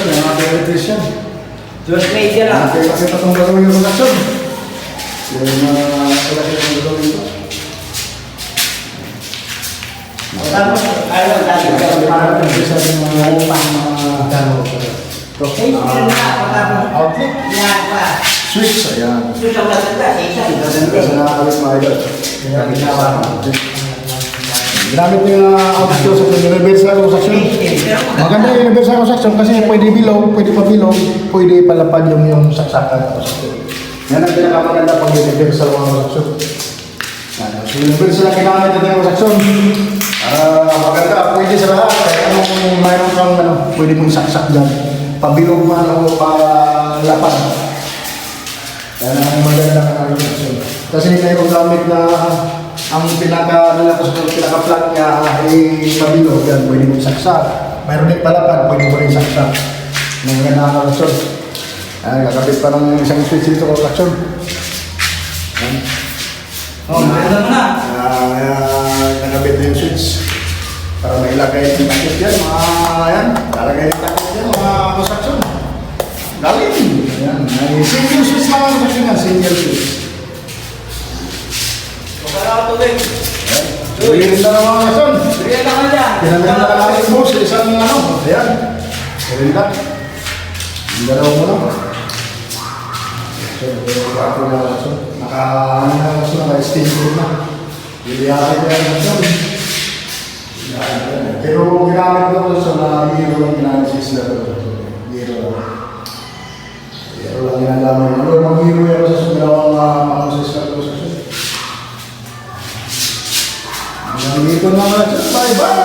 electrician. Dos media lang. Kaya kasi patong gagawin yung production. Kaya na wala silang gagawin ito. Tapos, ano, dati ka Para parang sa mga upang mga dano. Ito. Eh, meron na ako tapos. Outlet. Yan pa. Switch. Ayan. Susang maganda, sa isa, Kasi maganda. nakakawit mga idol. Kaya ginawa ko. Yung uh, outlet ko sa universal construction. Maganda yung universal construction kasi pwede bilog, pwede pa bilog, pwede palapad yung yung saksakan. Yan ang pinakamaganda pag universal mga construction. So universal ang ginamit natin yung construction. Ah, maganda, pwede sa lahat. Kaya anong mayroon kang ano, pwede mong saksak dyan. Pabilog man o palapad. Yan ang maganda ng construction. Kasi mayroong gamit na ang pinaka ano lang sa pinaka flat niya ay mabilog yan pwede mong saksak. Mayroon din palapad pwede mo rin saksak. Ng ganda ng construction. Ayan, kakabit pa ng isang switch dito ko construction. Ayan. Oh, maganda mo na. Ah, nakabit na yung switch. Para mailagay yung takip yan, mga yan. Lalagay yung takip yan, mga construction. Galing. Ayan. May single switch construction yan, single switch. Tubig. Ayan. na ng mga construction. Sige lang ka dyan. Pinamit na lang yung boss, isang ano. Ayan. Rinda. Yung dalawa mo lang. So, ako na naka, ano na so, naka steam food na. Liliyakin ko yan so. Pero ginamit ko so na hero lang ginamit sa isla ko. Hero lang. Hero lang ginagawa. Ano, mag-hero yan sa sumilawang uh, sa isla ko. Hanggang dito na mga